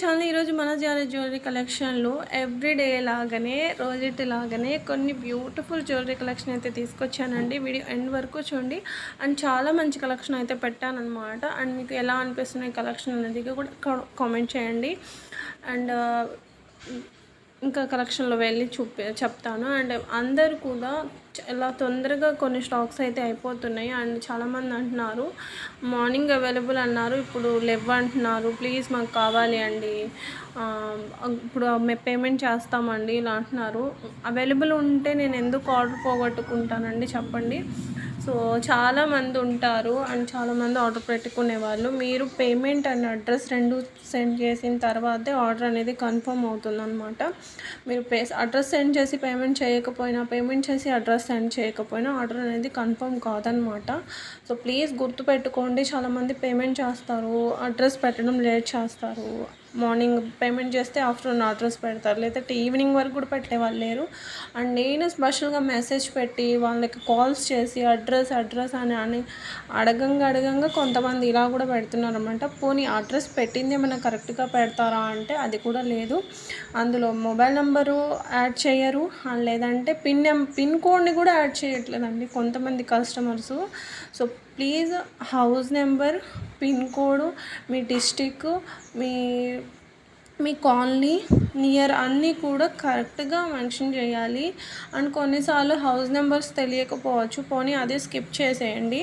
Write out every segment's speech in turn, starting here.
Channel ఈరోజు మన జారీ జ్యువెలరీ కలెక్షన్లో ఎవ్రీడే లాగానే రోజెట్ లాగానే కొన్ని బ్యూటిఫుల్ జ్యువెలరీ కలెక్షన్ అయితే తీసుకొచ్చానండి. వీడియో ఎండ్ వరకు చూడండి. అండ్ చాలా మంచి కలెక్షన్ అయితే పెట్టానమాట అండ్ మీకు ఎలా అనిపిస్తున్నాయి కలెక్షన్ అనేది కూడా కామెంట్ చేయండి. అండ్ ఇంకా కలెక్షన్లో వెళ్ళి చూపి చెప్తాను. అండ్ అందరు కూడా చాలా తొందరగా కొన్ని స్టాక్స్ అయితే అయిపోతున్నాయి. అండ్ చాలామంది అంటున్నారు మార్నింగ్ అవైలబుల్ అన్నారు ఇప్పుడు లెవ్ అంటున్నారు ప్లీజ్ మాకు కావాలి అండి ఇప్పుడు మేము పేమెంట్ చేస్తామండి ఇలా అంటున్నారు. అవైలబుల్ ఉంటే నేను ఎందుకు ఆర్డర్ పోగొట్టుకుంటానండి చెప్పండి. సో చాలామంది ఉంటారు అండ్ చాలామంది ఆర్డర్ పెట్టుకునే వాళ్ళు. మీరు పేమెంట్ అండ్ అడ్రస్ రెండు సెండ్ చేసిన తర్వాతే ఆర్డర్ అనేది కన్ఫర్మ్ అవుతుంది అనమాట మీరు పే అడ్రస్ సెండ్ చేసి పేమెంట్ చేయకపోయినా పేమెంట్ చేసి అడ్రస్ సెండ్ చేయకపోయినా ఆర్డర్ అనేది కన్ఫర్మ్ కాదనమాట సో ప్లీజ్ గుర్తుపెట్టుకోండి చాలామంది పేమెంట్ చేస్తారు అడ్రస్ పెట్టడం లేట్ చేస్తారు. మార్నింగ్ పేమెంట్ చేస్తే ఆఫ్టర్నూన్ అడ్రస్ పెడతారు. లేదంటే ఈవినింగ్ వరకు కూడా పెట్టే వాళ్ళు లేరు. అండ్ నేను స్పెషల్గా మెసేజ్ పెట్టి వాళ్ళకి కాల్స్ చేసి అడ్రస్ అడ్రస్ అని అని అడగంగా అడగంగా కొంతమంది ఇలా కూడా పెడుతున్నారు అనమాట పోనీ అడ్రస్ పెట్టింది ఏమైనా కరెక్ట్గా పెడతారా అంటే అది కూడా లేదు. అందులో మొబైల్ నెంబరు యాడ్ చేయరు. లేదంటే పిన్ పిన్ కోడ్ని కూడా యాడ్ చేయట్లేదండి కొంతమంది customers. So please house number pin code me district మీ మీ కాలనీ నియర్ అన్నీ కూడా కరెక్ట్గా మెన్షన్ చేయాలి. అండ్ కొన్నిసార్లు హౌస్ నెంబర్స్ తెలియకపోవచ్చు పోనీ అదే స్కిప్ చేసేయండి.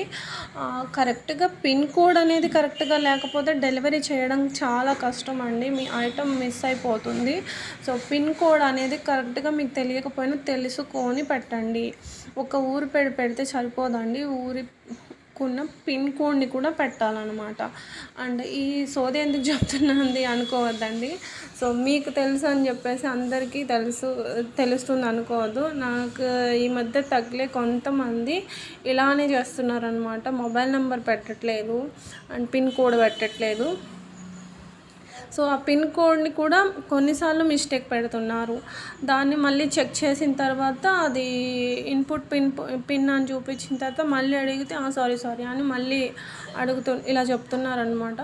కరెక్ట్గా పిన్ కోడ్ అనేది కరెక్ట్గా లేకపోతే డెలివరీ చేయడం చాలా కష్టం అండి మీ ఐటమ్ మిస్ అయిపోతుంది. సో పిన్ కోడ్ అనేది కరెక్ట్గా మీకు తెలియకపోయినా తెలుసుకొని పెట్టండి. ఒక ఊరు పేరు పెడితే సరిపోదండి. ఊరి కున్న పిన్ కోడ్ని కూడా పెట్టాలన్నమాట. అండ్ ఈ సోది ఎందుకు చెప్తున్నాంది అనుకోవద్దండి. సో మీకు తెలుసు అని చెప్పేసి అందరికీ తెలుసు తెలుస్తుంది అనుకోవద్దు. నాకు ఈ మధ్య తగిలే కొంతమంది ఇలానే చేస్తున్నారనమాట మొబైల్ నెంబర్ పెట్టట్లేదు. అండ్ పిన్ కోడ్ పెట్టట్లేదు. సో ఆ పిన్ కోడ్ని కూడా కొన్నిసార్లు మిస్టేక్ పెడుతున్నారు. దాన్ని మళ్ళీ చెక్ చేసిన తర్వాత అది ఇన్పుట్ పిన్ పిన్ అని చూపించిన తర్వాత మళ్ళీ అడిగితే సారీ సారీ అని మళ్ళీ అడుగుతు ఇలా చెప్తున్నారనమాట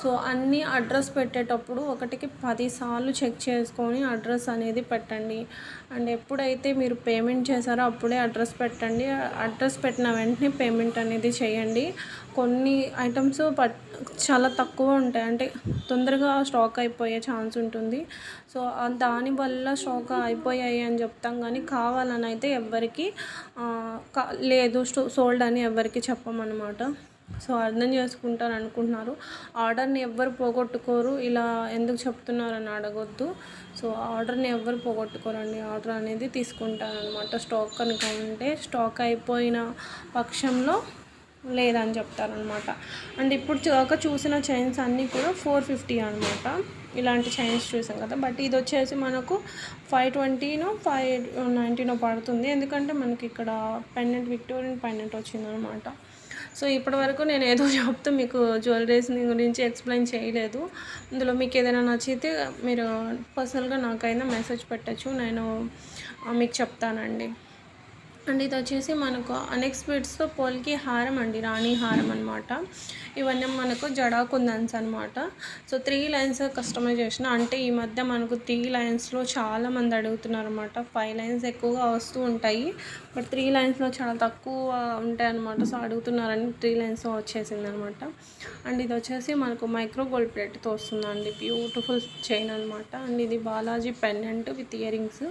సో అన్నీ అడ్రస్ పెట్టేటప్పుడు ఒకటికి పదిసార్లు చెక్ చేసుకొని అడ్రస్ అనేది పెట్టండి. అండ్ ఎప్పుడైతే మీరు పేమెంట్ చేశారో అప్పుడే అడ్రస్ పెట్టండి. అడ్రస్ పెట్టిన వెంటనే పేమెంట్ అనేది చేయండి. కొన్ని ఐటమ్స్ పట్ చాలా తక్కువ ఉంటాయి. అంటే తొందరగా స్టాక్ అయిపోయే ఛాన్స్ ఉంటుంది. సో దానివల్ల స్టాక్ అయిపోయాయి అని చెప్తాం. కానీ కావాలని అయితే ఎవ్వరికి లేదు సోల్డ్ అని ఎవరికి చెప్పమన్నమాట. సో అర్థం చేసుకుంటారు అనుకుంటున్నారు. ఆర్డర్ని ఎవ్వరు పోగొట్టుకోరు. ఇలా ఎందుకు చెప్తున్నారని అడగొద్దు. సో ఆర్డర్ని ఎవ్వరు పోగొట్టుకోరండి. ఆర్డర్ అనేది తీసుకుంటారనమాట స్టాక్ కనుక ఉంటే స్టాక్ అయిపోయిన పక్షంలో లేదని చెప్తారనమాట అండ్ ఇప్పుడు ఒక చూసిన చైన్స్ అన్నీ కూడా ఫోర్ ఫిఫ్టీ అనమాట ఇలాంటి చైన్స్ చూసాం కదా. బట్ ఇది వచ్చేసి మనకు ఫైవ్ ట్వంటీనో ఫైవ్ నైంటీనో పడుతుంది. ఎందుకంటే మనకి ఇక్కడ పెండెంట్ విక్టోరియన్ పెండెంట్ వచ్చిందనమాట సో ఇప్పటి వరకు నేను ఏదో చెప్తూ మీకు జ్యువెలరీస్ గురించి ఎక్స్ప్లెయిన్ చేయలేదు. ఇందులో మీకు ఏదైనా నచ్చితే మీరు పర్సనల్గా నాకైనా మెసేజ్ పెట్టచ్చు. నేను మీకు చెప్తానండి. అండ్ ఇది వచ్చేసి మనకు అనెక్స్పెక్ట్స్తో పోల్కి హారం అండి రాణి హారం అనమాట ఇవన్నీ మనకు జడా కుందన్స్ అనమాట సో త్రీ లైన్స్ కస్టమైజేషన్ అంటే ఈ మధ్య మనకు త్రీ లైన్స్లో చాలామంది అడుగుతున్నారు అనమాట ఫైవ్ లైన్స్ ఎక్కువగా వస్తూ ఉంటాయి. బట్ త్రీ లైన్స్లో చాలా తక్కువ ఉంటాయన్నమాట. సో అడుగుతున్నారని త్రీ లైన్స్లో వచ్చేసింది అనమాట అండ్ ఇది వచ్చేసి మనకు మైక్రో గోల్డ్ ప్లేట్తో వస్తుందండి. బ్యూటిఫుల్ చైన్ అనమాట అండ్ ఇది Balaji pendant with earrings.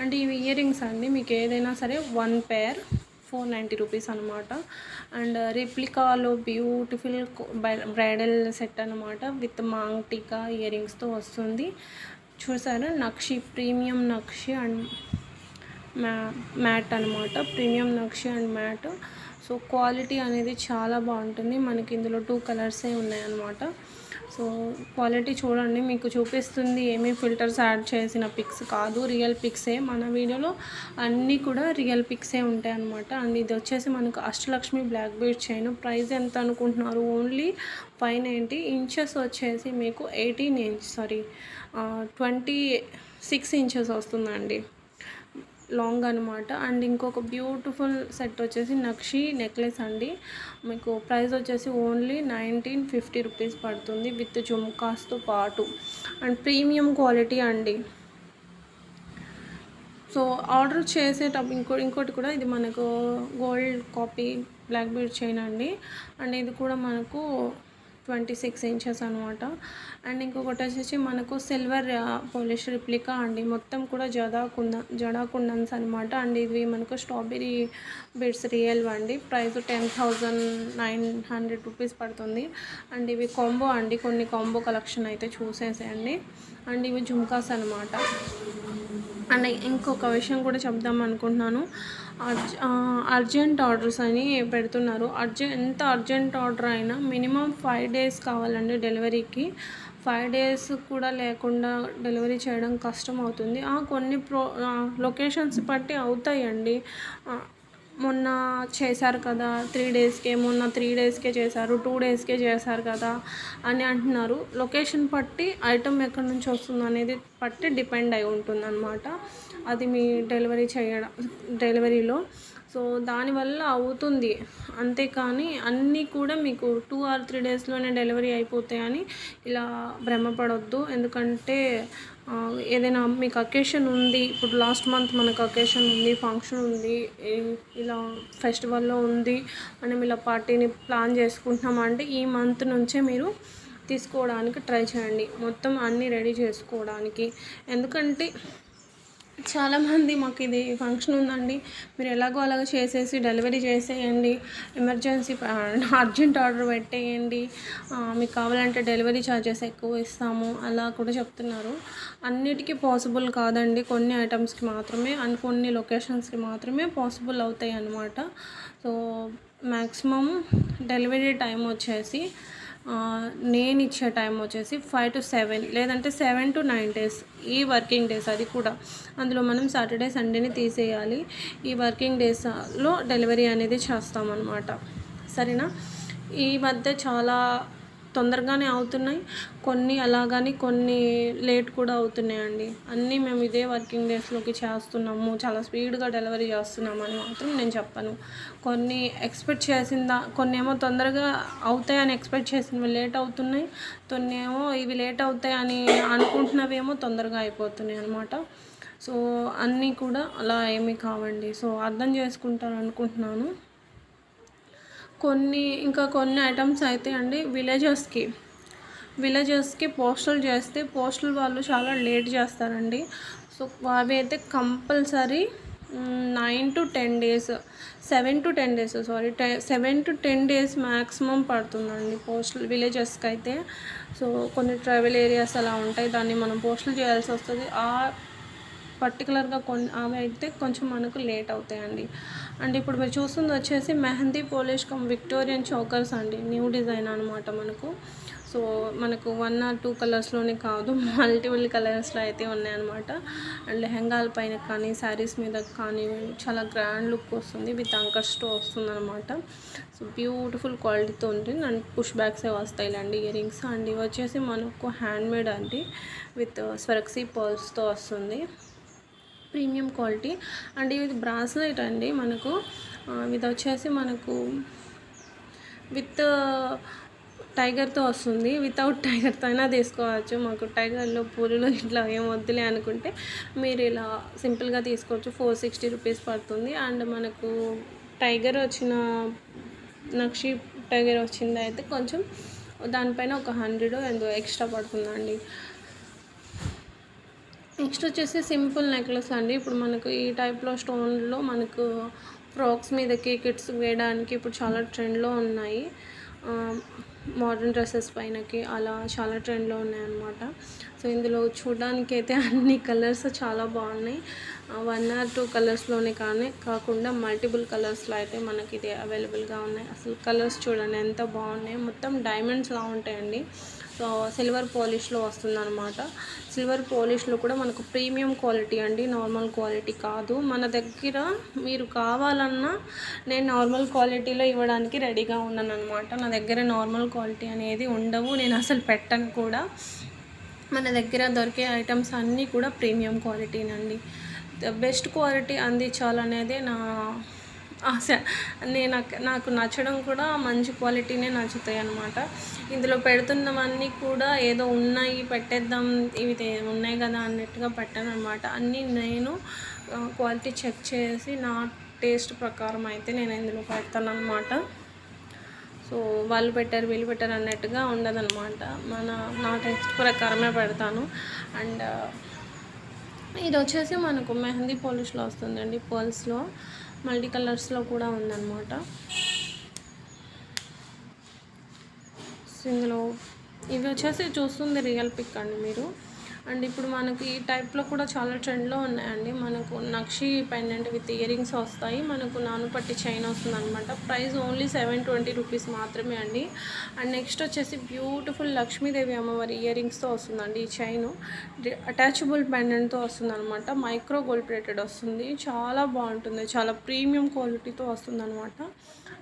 And ఇవి ఇయరింగ్స్ అండి. మీకు ఏదైనా సరే one pair four ninety rupees అనమాట అండ్ రిప్లికాలో బ్యూటిఫుల్ బ్రైడల్ సెట్ అనమాట విత్ మాంగ్ టీకా ఇయర్ రింగ్స్తో వస్తుంది. చూసారా? నక్షి ప్రీమియం నక్షి అండ్ మ్యా మ్యాట్ అనమాట premium nakshi and matte. So quality అనేది చాలా బాగుంటుంది. మనకి ఇందులో టూ కలర్సే ఉన్నాయన్నమాట. సో క్వాలిటీ చూడండి. మీకు చూపిస్తుంది ఏమీ ఫిల్టర్స్ యాడ్ చేసిన పిక్స్ కాదు. రియల్ పిక్సే. మన వీడియోలో అన్నీ కూడా రియల్ పిక్సే ఉంటాయి అనమాట అండ్ ఇది వచ్చేసి మనకు Ashtalakshmi black bead chain. Price ఎంత అనుకుంటున్నారు? Only five ninety. ఇంచెస్ వచ్చేసి మీకు eighteen inch sorry twenty six inches వస్తుందండి. లాంగ్ అనమాట అండ్ ఇంకొక బ్యూటిఫుల్ సెట్ వచ్చేసి నక్షి నెక్లెస్ అండి. మీకు ప్రైస్ వచ్చేసి ఓన్లీ నైన్టీన్ ఫిఫ్టీ రూపీస్ పడుతుంది విత్ జుమ్కాస్తో పాటు. అండ్ ప్రీమియం క్వాలిటీ అండి. సో ఆర్డర్ చేసేటప్పుడు ఇంకో ఇంకోటి కూడా ఇది మనకు gold copy black bead chain అండి. అండ్ ఇది కూడా మనకు ట్వంటీ సిక్స్ ఇంచెస్ అనమాట అండ్ ఇంకొకటి వచ్చేసి మనకు సిల్వర్ పోలిష్ రిప్లికా అండి. మొత్తం కూడా జడా కుంద జడా కుందన్స్ అనమాట అండ్ ఇవి మనకు స్ట్రాబెరీ బిడ్స్ రియల్ అండి. Price ten thousand nine hundred rupees పడుతుంది. అండ్ ఇవి కాంబో అండి. కొన్ని కాంబో కలెక్షన్ అయితే చూసేసేయండి. అండ్ ఇవి జుమ్కాస్ అనమాట అండ్ ఇంకొక విషయం కూడా చెప్దాం అనుకుంటున్నాను. అర్జ అర్జెంట్ ఆర్డర్స్ అని పెడుతున్నారు. అర్జెంట్ ఎంత అర్జెంట్ ఆర్డర్ అయినా మినిమం ఫైవ్ డేస్ కావాలండి డెలివరీకి. ఫైవ్ డేస్ కూడా లేకుండా డెలివరీ చేయడం కష్టం అవుతుంది. కొన్ని ప్రో లొకేషన్స్ బట్టి అవుతాయండి. మొన్న చేశారు కదా త్రీ డేస్కే మొన్న త్రీ డేస్కే చేశారు టూ డేస్కే చేశారు కదా అని అంటున్నారు. లొకేషన్ బట్టి ఐటమ్ ఎక్కడి నుంచి వస్తుంది అనేది బట్టి డిపెండ్ అయి ఉంటుంది అనమాట అది మీ డెలివరీ చేయడం డెలివరీలో. సో దానివల్ల అవుతుంది. అంతేకాని అన్నీ కూడా మీకు టూ ఆర్ త్రీ డేస్లోనే డెలివరీ అయిపోతాయని ఇలా భ్రమపడొద్దు. ఎందుకంటే ఏదైనా మీకు అకేషన్ ఉంది ఇప్పుడు లాస్ట్ మంత్ మనకు అకేషన్ ఉంది ఫంక్షన్ ఉంది ఇలా ఫెస్టివల్లో ఉంది మనం ఇలా పార్టీని ప్లాన్ చేసుకుంటున్నాం అంటే ఈ మంత్ నుంచే మీరు తీసుకోవడానికి ట్రై చేయండి. మొత్తం అన్నీ రెడీ చేసుకోవడానికి. ఎందుకంటే చాలామంది మాకు ఇది ఫంక్షన్ ఉందండి. మీరు ఎలాగో అలాగ చేసేసి డెలివరీ చేసేయండి. ఎమర్జెన్సీ అర్జెంట్ ఆర్డర్ పెట్టేయండి. మీకు కావాలంటే డెలివరీ ఛార్జెస్ ఎక్కువ ఇస్తాము. అలా కూడా చెప్తున్నారు. అన్నిటికీ పాసిబుల్ కాదండి. కొన్ని ఐటమ్స్కి మాత్రమే అండ్ కొన్ని లొకేషన్స్కి మాత్రమే పాసిబుల్ అవుతాయి అన్నమాట సో మ్యాక్సిమం డెలివరీ టైం వచ్చేసి నేను ఇచ్చే టైం వచ్చేసి ఫైవ్ టు సెవెన్ లేదంటే సెవెన్ టు నైన్ డేస్ ఈ వర్కింగ్ డేస్ అది కూడా. అందులో మనం సాటర్డే సండేని తీసేయాలి. ఈ వర్కింగ్ డేస్లో డెలివరీ అనేది చేస్తామన్నమాట. సరేనా? ఈ మధ్య చాలా తొందరగానే అవుతున్నాయి. కొన్ని అలాగని కొన్ని లేట్ కూడా అవుతున్నాయండి. అన్నీ మేము ఇదే వర్కింగ్ డేస్లోకి చేస్తున్నాము. చాలా స్పీడ్గా డెలివరీ చేస్తున్నామని మాత్రం నేను చెప్పను. కొన్ని ఎక్స్పెక్ట్ చేసిందా కొన్ని ఏమో తొందరగా అవుతాయని ఎక్స్పెక్ట్ చేసినవి లేట్ అవుతున్నాయి. కొన్ని ఏమో ఇవి లేట్ అవుతాయని అనుకుంటున్నవేమో తొందరగా అయిపోతున్నాయి అనమాట సో అన్నీ కూడా అలా ఏమీ కావండి. సో అర్థం చేసుకుంటారు అనుకుంటున్నాను కొన్ని ఇంకా కొన్ని ఐటమ్స్ అయితే అండి విలేజెస్కి విలేజెస్కి పోస్టల్ చేస్తే పోస్టల్ వాళ్ళు చాలా లేట్ చేస్తారండి. సో అవి అయితే compulsory nine to ten days seven to ten days sorry టె seven to ten days maximum పడుతుందండి పోస్టల్ విలేజెస్కి అయితే. సో కొన్ని ట్రైబల్ ఏరియాస్ అలా ఉంటాయి దాన్ని మనం పోస్టల్ చేయాల్సి వస్తుంది. ఆ పర్టికులర్గా కొన్ని అవి అయితే కొంచెం మనకు లేట్ అవుతాయండి. అండ్ ఇప్పుడు మీరు చూస్తుంది వచ్చేసి mehndi polish cum Victorian chokers అండి. న్యూ డిజైన్ అనమాట మనకు. సో మనకు వన్ ఆర్ టూ కలర్స్లోనే కాదు మల్టిపుల్ కలర్స్లో అయితే ఉన్నాయన్నమాట. అండ్ లెహంగాల పైన కానీ శారీస్ మీద కానీ చాలా గ్రాండ్ లుక్ వస్తుంది విత్ అంకర్స్తో వస్తుంది అనమాట సో బ్యూటిఫుల్ క్వాలిటీతో ఉంటుంది అండ్ పుష్ బ్యాగ్సే వస్తాయి ఇలాంటి ఇయర్ రింగ్స్ అండ్. ఇవి వచ్చేసి మనకు హ్యాండ్మేడ్ అండి విత్ స్వరక్సీ పర్ల్స్తో వస్తుంది. Premium quality. అండ్ ఇది బ్రాస్లెట్ అండి మనకు. ఇది వచ్చేసి మనకు విత్ టైగర్తో వస్తుంది. వితౌట్ టైగర్తో అయినా తీసుకోవచ్చు. మాకు టైగర్లో పూలులు ఇట్లా ఏం వద్దులే అనుకుంటే మీరు ఇలా సింపుల్గా తీసుకోవచ్చు. ఫోర్ సిక్స్టీ రూపీస్ పడుతుంది. అండ్ మనకు టైగర్ వచ్చిన నక్షి టైగర్ వచ్చింది అయితే కొంచెం దానిపైన ఒక హండ్రెడ్ ఎంతో ఎక్స్ట్రా పడుతుందండి. నెక్స్ట్ వచ్చేసి సింపుల్ నెక్లెస్ అండి. ఇప్పుడు మనకు ఈ టైప్లో స్టోన్లో మనకు ఫ్రాక్స్ మీదకి కిడ్స్ వేయడానికి ఇప్పుడు చాలా ట్రెండ్లో ఉన్నాయి. మోడర్న్ డ్రెస్సెస్ పైనకి అలా చాలా ట్రెండ్లో ఉన్నాయన్నమాట. సో ఇందులో చూడడానికి అయితే అన్ని కలర్స్ చాలా బాగున్నాయి. వన్ ఆర్ టూ కలర్స్లోనే కానీ కాకుండా మల్టిపుల్ కలర్స్లో అయితే మనకి ఇది అవైలబుల్గా ఉన్నాయి. అసలు కలర్స్ చూడండి ఎంత బాగున్నాయి. మొత్తం డైమండ్స్లా ఉంటాయండి. సో సిల్వర్ పాలిష్లో వస్తుందన్నమాట. సిల్వర్ పాలిష్లో కూడా మనకు ప్రీమియం క్వాలిటీ అండి నార్మల్ క్వాలిటీ కాదు. మన దగ్గర మీరు కావాలన్నా నేను నార్మల్ క్వాలిటీలో ఇవ్వడానికి రెడీగా ఉన్నాను అనమాట నా దగ్గర నార్మల్ క్వాలిటీ అనేది ఉండవు నేను అసలు పెట్టను కూడా. మన దగ్గర దొరికే ఐటమ్స్ అన్నీ కూడా ప్రీమియం క్వాలిటీనండి. బెస్ట్ క్వాలిటీ అందించాలనేదే నా నేను నాకు నచ్చడం కూడా మంచి క్వాలిటీనే నచ్చుతాయి అన్నమాట. ఇందులో పెడుతున్నవన్నీ కూడా ఏదో ఉన్నాయి పెట్టేద్దాం ఇవి ఉన్నాయి కదా అన్నట్టుగా పెట్టాను అనమాట అన్నీ నేను క్వాలిటీ చెక్ చేసి నా టేస్ట్ ప్రకారం అయితే నేను ఇందులో పెడతాను అనమాట సో వాళ్ళు పెట్టారు వీళ్ళు పెట్టారు అన్నట్టుగా ఉండదన్నమాట. మన నా టేస్ట్ ప్రకారమే పెడతాను. అండ్ ఇది వచ్చేసి మనకు మెహందీ పాలిష్లో వస్తుందండి పర్ల్స్లో. మల్టీ కలర్స్లో కూడా ఉందన్నమాట. ఇందులో ఇవి వచ్చేసి చూస్తుంది రియల్ పిక్ అండి మీరు. అండ్ ఇప్పుడు మనకి ఈ టైప్లో కూడా చాలా ట్రెండ్లో ఉన్నాయండి. మనకు నక్షి పెండెంట్ విత్ ఇయరింగ్స్ వస్తాయి. మనకు నానుపట్టి చైన్ వస్తుంది అనమాట price only seven twenty rupees మాత్రమే అండి. అండ్ నెక్స్ట్ వచ్చేసి బ్యూటిఫుల్ లక్ష్మీదేవి అమ్మవారి ఇయరింగ్స్తో వస్తుందండి ఈ చైన్. అటాచబుల్ పెండెంట్తో వస్తుంది అనమాట మైక్రో గోల్డ్ ప్లేటెడ్ వస్తుంది. చాలా బాగుంటుంది. చాలా ప్రీమియం క్వాలిటీతో వస్తుంది అనమాట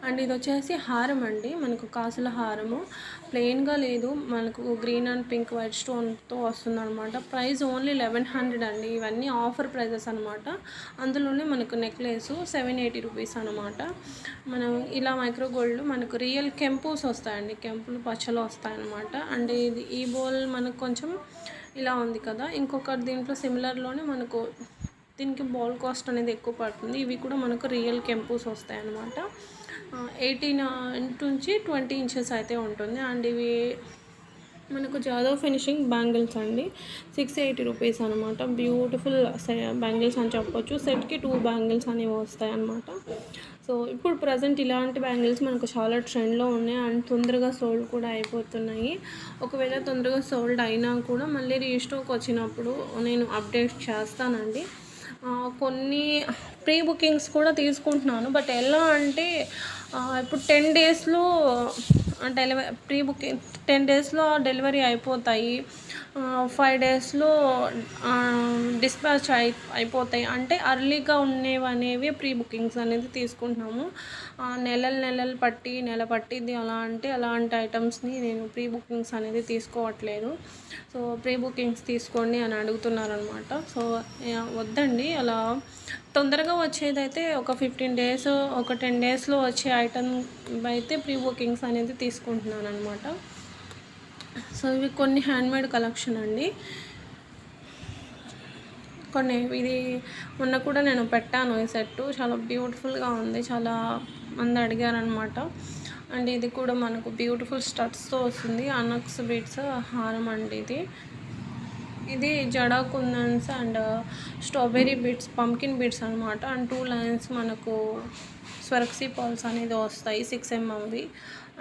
అండ్ ఇది వచ్చేసి హారం అండి మనకు కాసుల హారము. ప్లెయిన్గా లేదు. మనకు గ్రీన్ అండ్ పింక్ వైట్ స్టోన్తో వస్తుంది అనమాట ప్రైస్ ఓన్లీ లెవెన్ హండ్రెడ్ అండి. ఇవన్నీ ఆఫర్ ప్రైజెస్ అనమాట అందులోనే మనకు నెక్లెస్ సెవెన్ ఎయిటీ రూపీస్ అనమాట మనం ఇలా మైక్రో గోల్డ్ మనకు రియల్ కెంపుస్ వస్తాయండి. కెంపులు పచ్చలు వస్తాయన్నమాట. అండ్ ఇది ఈ బోల్ మనకు కొంచెం ఇలా ఉంది కదా. ఇంకొకటి దీంట్లో సిమిలర్లోనే మనకు దీనికి బాల్ కాస్ట్ అనేది ఎక్కువ పడుతుంది. ఇవి కూడా మనకు రియల్ కెంపుస్ వస్తాయి అన్నమాట ఎయిటీన్ నుంచి ట్వంటీ ఇంచెస్ అయితే ఉంటుంది. అండ్ ఇవి మనకు జాదవ్ ఫినిషింగ్ బ్యాంగిల్స్ అండి. సిక్స్ ఎయిటీ రూపీస్ అనమాట బ్యూటిఫుల్ బ్యాంగిల్స్ అని చెప్పొచ్చు. సెట్కి టూ బ్యాంగిల్స్ అనేవి వస్తాయి అనమాట సో ఇప్పుడు ప్రజెంట్ ఇలాంటి బ్యాంగిల్స్ మనకు చాలా ట్రెండ్లో ఉన్నాయి. అండ్ తొందరగా సోల్డ్ కూడా అయిపోతున్నాయి. ఒకవేళ తొందరగా సోల్డ్ అయినా కూడా మళ్ళీ రీస్టాక్ వచ్చినప్పుడు నేను అప్డేట్ చేస్తానండి. కొన్ని ప్రీ బుకింగ్స్ కూడా తీసుకుంటున్నాను. బట్ ఎలా అంటే ఇప్పుడు టెన్ డేస్లో డెలివరీ ప్రీ బుకింగ్ టెన్ డేస్లో డెలివరీ అయిపోతాయి. ఫైవ్ డేస్లో డిస్పాచ్ అయి అయిపోతాయి. అంటే అర్లీగా ఉండేవి అనేవి ప్రీ బుకింగ్స్ అనేది తీసుకుంటున్నాము. నెలలు నెలలు పట్టి నెల పట్టింది అలా అంటే అలాంటి ఐటమ్స్ని నేను ప్రీ బుకింగ్స్ అనేది తీసుకోవట్లేదు. సో ప్రీ బుకింగ్స్ తీసుకోండి అని అడుగుతున్నారనమాట. సో వద్దండి. అలా తొందరగా వచ్చేదైతే ఒక ఫిఫ్టీన్ డేస్ ఒక టెన్ డేస్లో వచ్చే ఐటమ్ అయితే ప్రీ బుకింగ్స్ అనేది తీసుకుంటున్నాను అనమాట సో ఇవి కొన్ని హ్యాండ్మేడ్ కలెక్షన్ అండి. కొన్ని ఇది మొన్న కూడా నేను పెట్టాను ఈ సెట్ చాలా బ్యూటిఫుల్గా ఉంది. చాలా మంది అడిగారనమాట. అండ్ ఇది కూడా మనకు బ్యూటిఫుల్ స్టడ్స్తో వస్తుంది. అనక్స్ బీట్స్ హారం అండి ఇది. ఇది jadau kundans and strawberry beads pumpkin beads అనమాట. అండ్ టూ లైన్స్ మనకు స్వర్క్సీ పాల్స్ అనేది వస్తాయి సిక్స్ ఎంఎంవి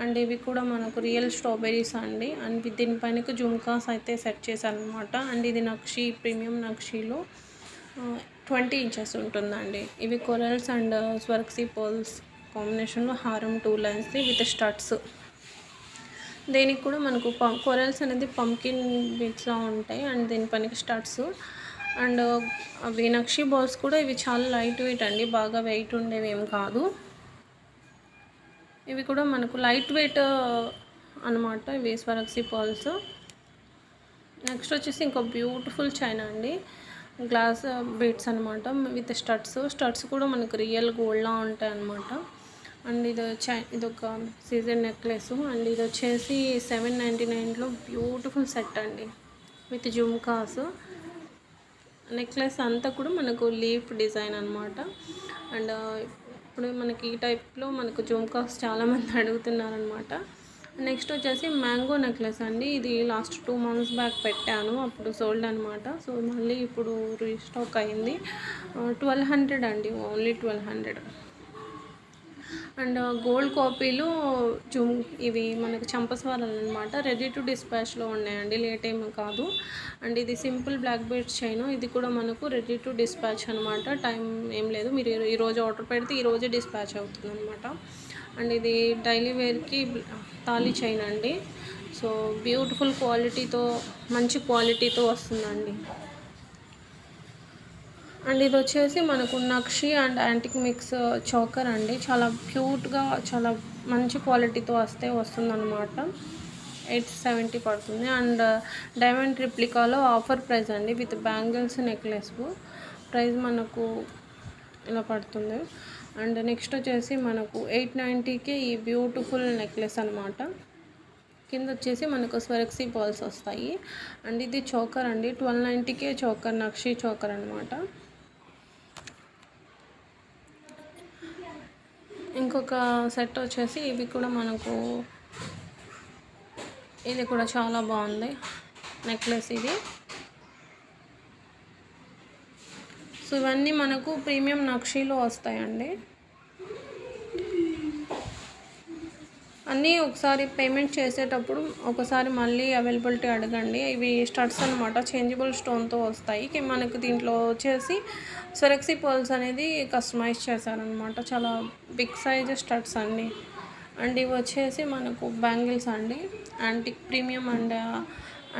అండ్ ఇవి కూడా మనకు రియల్ స్ట్రాబెర్రీస్ అండి. అండ్ దీనిపైన జుమ్కాస్ అయితే సెట్ చేశాను అనమాట అండ్ ఇది నక్షి ప్రీమియం నక్షిలో ట్వంటీ ఇంచెస్ ఉంటుందండి. ఇవి కొరల్స్ అండ్ స్వర్క్సీ పోల్స్ కాంబినేషన్లో హారం టూ లైన్స్ది విత్ స్టడ్స్ దీనికి కూడా మనకు కొరల్స్ అనేది పంకిన్ బీట్స్లో ఉంటాయి అండ్ దీని పనికి స్టడ్స్ అండ్ అవి నక్షి బాల్స్ కూడా ఇవి చాలా లైట్ వెయిట్ అండి బాగా వెయిట్ ఉండేవి ఏం కాదు. ఇవి కూడా మనకు లైట్ వెయిట్ అనమాట ఇవి స్వరక్సీ బాల్స్. నెక్స్ట్ వచ్చేసి ఇంకో బ్యూటిఫుల్ చైనా అండి గ్లాస్ బీట్స్ అనమాట విత్ స్టడ్స్ స్టడ్స్ కూడా మనకు రియల్ గోల్డ్లా ఉంటాయి అనమాట అండ్ ఇది చై ఇది ఒక సీజన్ నెక్లెస్. అండ్ ఇది వచ్చేసి సెవెన్ నైంటీ నైన్లో బ్యూటిఫుల్ సెట్ అండి విత్ జుమ్కాస్ నెక్లెస్ అంతా కూడా మనకు లీఫ్ డిజైన్ అనమాట అండ్ ఇప్పుడు మనకి ఈ టైప్లో మనకు జుమ్కాస్ చాలామంది అడుగుతున్నారనమాట నెక్స్ట్ వచ్చేసి మ్యాంగో నెక్లెస్ అండి. ఇది లాస్ట్ టూ మంత్స్ బ్యాక్ పెట్టాను అప్పుడు సోల్డ్ అనమాట సో మళ్ళీ ఇప్పుడు రీస్టాక్ అయింది. ట్వెల్వ్ హండ్రెడ్ అండి only twelve hundred. And gold కాపీలు జుమ్ ఇవి మనకు చంపస్వరాలు అనమాట రెడీ టు డిస్పాచ్లో ఉన్నాయండి. లేట్ ఏమి కాదు. అండ్ ఇది సింపుల్ బ్లాక్ బెల్ట్ చైన్. ఇది కూడా మనకు రెడీ టు డిస్పాచ్ అనమాట. టైం ఏం లేదు. మీరు ఈరోజు ఆర్డర్ పెడితే ఈరోజే డిస్పాచ్ అవుతుంది అనమాట అండ్ ఇది డైలీ వేర్కి తాళీ చైన్ అండి సో బ్యూటిఫుల్ క్వాలిటీతో మంచి క్వాలిటీతో వస్తుందండి. అండ్ ఇది వచ్చేసి మనకు నక్షి అండ్ యాంటిక్ మిక్స్ చోకర్ అండి. చాలా క్యూట్గా చాలా మంచి క్వాలిటీతో వస్తే వస్తుందన్నమాట. ఎయిట్ సెవెంటీ పడుతుంది. అండ్ డైమండ్ రిప్లికాలో ఆఫర్ ప్రైస్ అండి. విత్ బ్యాంగిల్స్ నెక్లెస్ ప్రైస్ మనకు ఇలా పడుతుంది. అండ్ నెక్స్ట్ వచ్చేసి మనకు ఎయిట్ నైంటీకే ఈ బ్యూటిఫుల్ నెక్లెస్ అనమాట కింద వచ్చేసి మనకు స్వరక్సీ బాల్స్ వస్తాయి. అండ్ ఇది చోకర్ అండి. ట్వెల్వ్ నైంటీకే చోకర్ నక్షి చోకర్ అనమాట ఇంకొక సెట్ వచ్చేసి ఇవి కూడా మనకు ఇది కూడా చాలా బాగుంది. నెక్లెస్ ఇది. సో ఇవన్నీ మనకు ప్రీమియం నక్షీలో వస్తాయండి. అన్నీ ఒకసారి పేమెంట్ చేసేటప్పుడు ఒకసారి మళ్ళీ అవైలబిలిటీ అడగండి. ఇవి స్టడ్స్ అనమాట చేంజబుల్ స్టోన్తో వస్తాయి. మనకు దీంట్లో వచ్చేసి సెరెక్సీ పర్ల్స్ అనేది కస్టమైజ్ చేశారనమాట చాలా బిగ్ సైజ్ స్టడ్స్ అండి అండ్ ఇవి వచ్చేసి మనకు బ్యాంగిల్స్ అండి. యాంటిక్ ప్రీమియం అండ్ uh,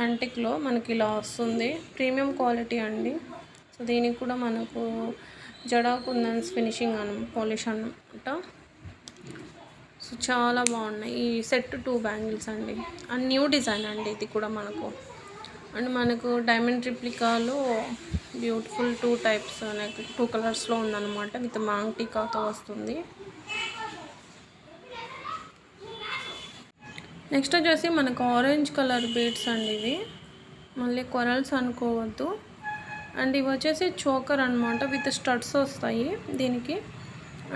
యాంటిక్లో మనకి ఇలా వస్తుంది. ప్రీమియం క్వాలిటీ అండి. సో దీనికి కూడా మనకు జడా కుందన్స్ ఫినిషింగ్ అను పాలిష్ అనమాట సో చాలా బాగున్నాయి. ఈ సెట్ టూ బ్యాంగిల్స్ అండి. అండ్ న్యూ డిజైన్ అండి ఇది కూడా మనకు. అండ్ మనకు డైమండ్ రిప్లికాలో బ్యూటిఫుల్ టూ టైప్స్ టూ కలర్స్లో ఉందన్నమాట విత్ మాంగ్ టీకాతో వస్తుంది. నెక్స్ట్ వచ్చేసి మనకు ఆరెంజ్ కలర్ బీడ్స్ అండి ఇవి. మళ్ళీ కొరల్స్ అనుకోవద్దు. అండ్ ఇవి వచ్చేసి చోకర్ అనమాట విత్ స్టడ్స్ వస్తాయి దీనికి.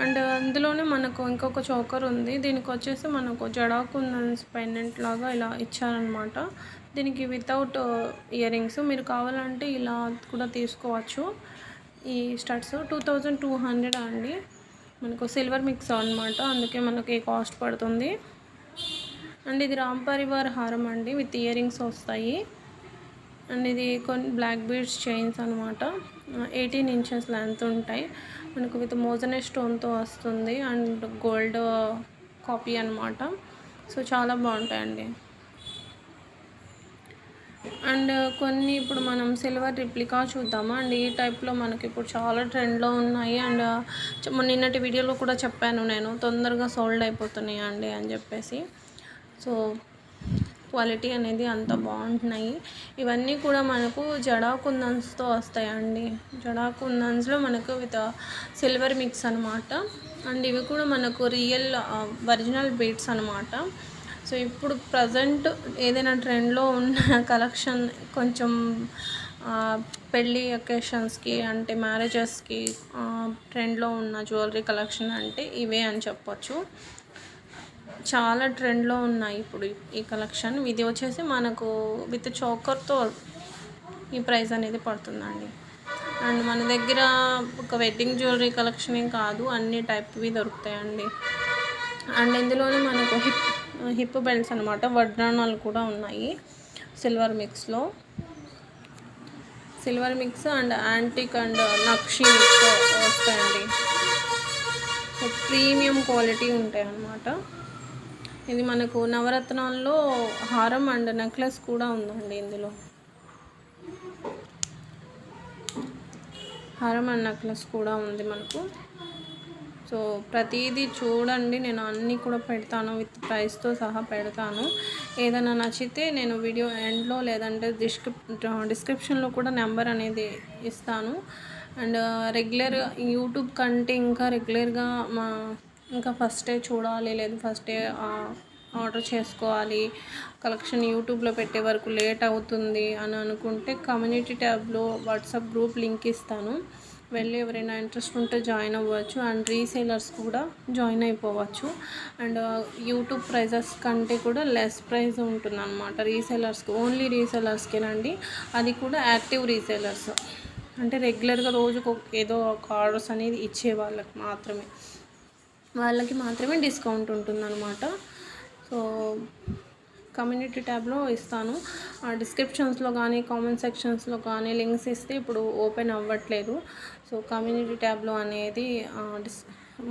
అండ్ అందులోనే మనకు ఇంకొక చోకర్ ఉంది. దీనికి వచ్చేసి మనకు జడాకుందన్స్ పెండెంట్ లాగా ఇలా ఇచ్చారనమాట. దీనికి వితౌట్ ఇయర్ రింగ్స్ మీరు కావాలంటే ఇలా కూడా తీసుకోవచ్చు. ఈ studs two thousand two hundred అండి. మనకు సిల్వర్ మిక్స్ అనమాట అందుకే మనకి కాస్ట్ పడుతుంది. అండ్ ఇది రామ్ పరివార్ హారం అండి. విత్ ఇయర్ రింగ్స్ వస్తాయి. అండ్ ఇది కొన్ని బ్లాక్ బీడ్స్ చైన్స్ అనమాట ఎయిటీన్ ఇంచెస్ లెంత్ ఉంటాయి. మనకు విత్ మోజనే స్టోన్తో వస్తుంది అండ్ గోల్డ్ కాపీ అనమాట సో చాలా బాగుంటాయండి. అండ్ కొన్ని ఇప్పుడు మనం సిల్వర్ రిప్లికా చూద్దామా? అండ్ ఈ టైప్లో మనకి ఇప్పుడు చాలా ట్రెండ్లో ఉన్నాయి. అండ్ నిన్నటి వీడియోలో కూడా చెప్పాను నేను తొందరగా సోల్డ్ అయిపోతున్నాయి అండి అని చెప్పేసి. సో క్వాలిటీ అనేది అంత బాగుంటున్నాయి. ఇవన్నీ కూడా మనకు జడా కుందన్స్తో వస్తాయండి. జడా కుందన్స్లో మనకు విత్ సిల్వర్ మిక్స్ అనమాట అండ్ ఇవి కూడా మనకు రియల్ ఒరిజినల్ బీట్స్ అనమాట సో ఇప్పుడు ప్రజెంట్ ఏదైనా ట్రెండ్లో ఉన్న కలెక్షన్ కొంచెం పెళ్ళి అకేషన్స్కి అంటే మ్యారేజెస్కి ట్రెండ్లో ఉన్న జ్యువెలరీ కలెక్షన్ అంటే ఇవే అని చెప్పొచ్చు. చాలా ట్రెండ్లో ఉన్నాయి ఇప్పుడు ఈ కలెక్షన్. ఇది వచ్చేసి మనకు విత్ చోకర్తో ఈ ప్రైస్ అనేది పడుతుందండి. అండ్ మన దగ్గర ఒక వెడ్డింగ్ జ్యువెలరీ కలెక్షనే కాదు అన్ని టైప్వి దొరుకుతాయండి. అండ్ ఇందులోనే మనకు హిప్ హిప్ బెల్ట్స్ అనమాట వడ్రాణాలు కూడా ఉన్నాయి silver మిక్స్లో. Silver mix and antique and nakshi mix వస్తాయండి. ప్రీమియం క్వాలిటీ ఉంటాయి అన్నమాట ఇది మనకు నవరత్నాల్లో హారం అండ్ నెక్లెస్ కూడా ఉందండి ఇందులో. హారం అండ్ నెక్లెస్ కూడా ఉంది మనకు. సో ప్రతిదీ చూడండి నేను అన్నీ కూడా పెడతాను విత్ ప్రైస్తో సహా పెడతాను. ఏదైనా నచ్చితే నేను వీడియో ఎండ్లో లేదంటే డిస్క్రిప్ డిస్క్రిప్షన్లో కూడా నెంబర్ అనేది ఇస్తాను. అండ్ రెగ్యులర్ యూట్యూబ్ కంటే ఇంకా రెగ్యులర్గా మా ఇంకా ఫస్టే చూడాలి లేదు ఫస్టే ఆర్డర్ చేసుకోవాలి. కలెక్షన్ యూట్యూబ్లో పెట్టే వరకు లేట్ అవుతుంది అని అనుకుంటే కమ్యూనిటీ ట్యాబ్లో వాట్సాప్ గ్రూప్ లింక్ ఇస్తాను. వెళ్ళి ఎవరైనా ఇంట్రెస్ట్ ఉంటే జాయిన్ అవ్వచ్చు అండ్ రీసేలర్స్ కూడా జాయిన్ అయిపోవచ్చు. అండ్ యూట్యూబ్ ప్రైజెస్ కంటే కూడా లెస్ ప్రైజ్ ఉంటుంది అనమాట రీసేలర్స్కి ఓన్లీ రీసేలర్స్కేనండి అది కూడా యాక్టివ్ రీసేలర్స్ అంటే రెగ్యులర్గా రోజుకు ఏదో ఒక ఆర్డర్స్ అనేది ఇచ్చే వాళ్ళకి మాత్రమే. వాళ్ళకి మాత్రమే డిస్కౌంట్ ఉంటుందన్నమాట. సో కమ్యూనిటీ ట్యాబ్లో ఇస్తాను. డిస్క్రిప్షన్స్లో కానీ కామెంట్ సెక్షన్స్లో కానీ లింక్స్ ఇస్తే ఇప్పుడు ఓపెన్ అవ్వట్లేదు. సో కమ్యూనిటీ ట్యాబ్లో అనేది డిస్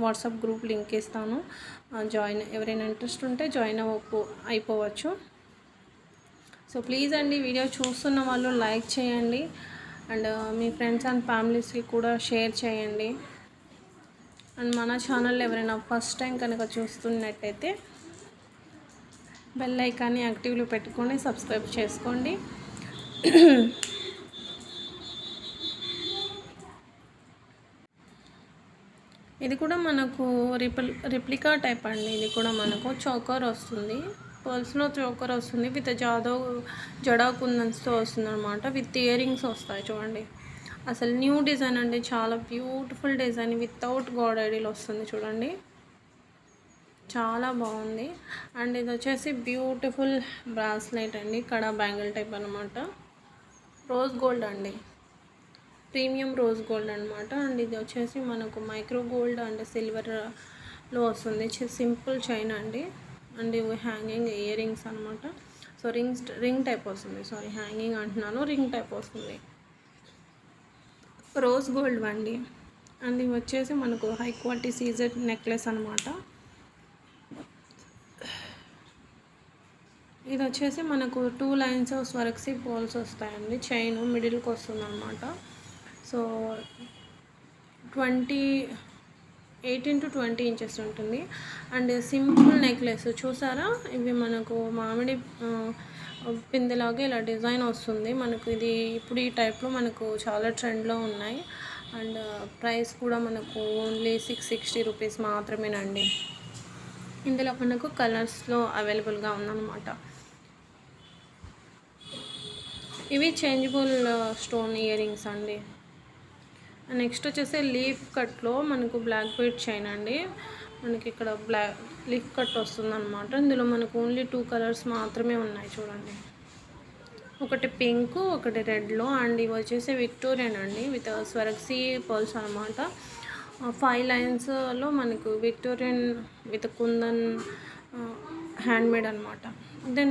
వాట్సాప్ గ్రూప్ లింక్ ఇస్తాను. జాయిన్ ఎవరైనా ఇంట్రెస్ట్ ఉంటే జాయిన్ అవ్వపో అయిపోవచ్చు. సో ప్లీజ్ అండి వీడియో చూస్తున్న వాళ్ళు లైక్ చేయండి. అండ్ మీ ఫ్రెండ్స్ అండ్ ఫ్యామిలీస్కి కూడా షేర్ చేయండి. అండ్ మన ఛానల్ ఎవరైనా ఫస్ట్ టైం కనుక చూస్తున్నట్టయితే బెల్ ఐకాన్ని యాక్టివ్లో పెట్టుకొని సబ్స్క్రైబ్ చేసుకోండి. ఇది కూడా మనకు రిపల్ రిప్లికా టైప్ అండి. ఇది కూడా మనకు చౌకర్ వస్తుంది. పర్ల్స్లో చౌకర్ వస్తుంది. విత్ జాదో జడా కుందన్స్తో వస్తుంది అనమాట విత్ ఇయర్ రింగ్స్ వస్తాయి చూడండి. అసలు న్యూ డిజైన్ అండి చాలా బ్యూటిఫుల్ డిజైన్. వితౌట్ గోడ్ ఐడీలు వస్తుంది చూడండి. చాలా బాగుంది. అండ్ ఇది వచ్చేసి బ్యూటిఫుల్ బ్రాస్లెట్ అండి ఇక్కడ బ్యాంగిల్ టైప్ అనమాట రోజ్ గోల్డ్ అండి. ప్రీమియం రోజ్ గోల్డ్ అనమాట అండ్ ఇది వచ్చేసి మనకు మైక్రో గోల్డ్ అండ్ సిల్వర్లో వస్తుంది. సింపుల్ చైన్ అండి. అండ్ ఇవి హ్యాంగింగ్ ఇయర్ రింగ్స్ అనమాట సో రింగ్స్ రింగ్ టైప్ వస్తుంది. సారీ హ్యాంగింగ్ అంటున్నాను. రింగ్ టైప్ వస్తుంది. రోజ్ గోల్డ్ అండి. అండ్ ఇవి వచ్చేసి మనకు హై క్వాలిటీ సీజర్ నెక్లెస్ అనమాట ఇది వచ్చేసి మనకు టూ లైన్స్ స్వరక్సీ పోల్స్ వస్తాయండి. చైన్ మిడిల్కి వస్తుంది అనమాట so twenty eighteen to twenty inches ఉంటుంది. అండ్ సింపుల్ నెక్లెస్ చూసారా? ఇవి మనకు మామిడి పిందిలాగా ఇలా డిజైన్ వస్తుంది. మనకు ఇది ఇప్పుడు ఈ టైప్లో మనకు చాలా ట్రెండ్లో ఉన్నాయి. అండ్ ప్రైస్ uh, కూడా మనకు ఓన్లీ సిక్స్ సిక్స్టీ రూపీస్ మాత్రమేనండి. ఇందులో మనకు కలర్స్లో అవైలబుల్గా ఉందన్నమాట. ఇవి చేంజబుల్ స్టోన్ ఇయర్ రింగ్స్ అండి. నెక్స్ట్ వచ్చేసి లీఫ్ కట్లో మనకు బ్లాక్ బీట్ చైన్ అండి. మనకి ఇక్కడ బ్లాక్ లీఫ్ కట్ వస్తుంది అనమాట ఇందులో మనకు ఓన్లీ టూ కలర్స్ మాత్రమే ఉన్నాయి చూడండి. ఒకటి పింక్ ఒకటి రెడ్లో అండ్ ఇవి వచ్చేసి విక్టోరియన్ అండి. విత్ స్వరక్సీ పర్ల్స్ అనమాట ఫైవ్ లైన్స్లో మనకు విక్టోరియన్ విత్ కుందన్ హ్యాండ్మేడ్ అనమాట దెన్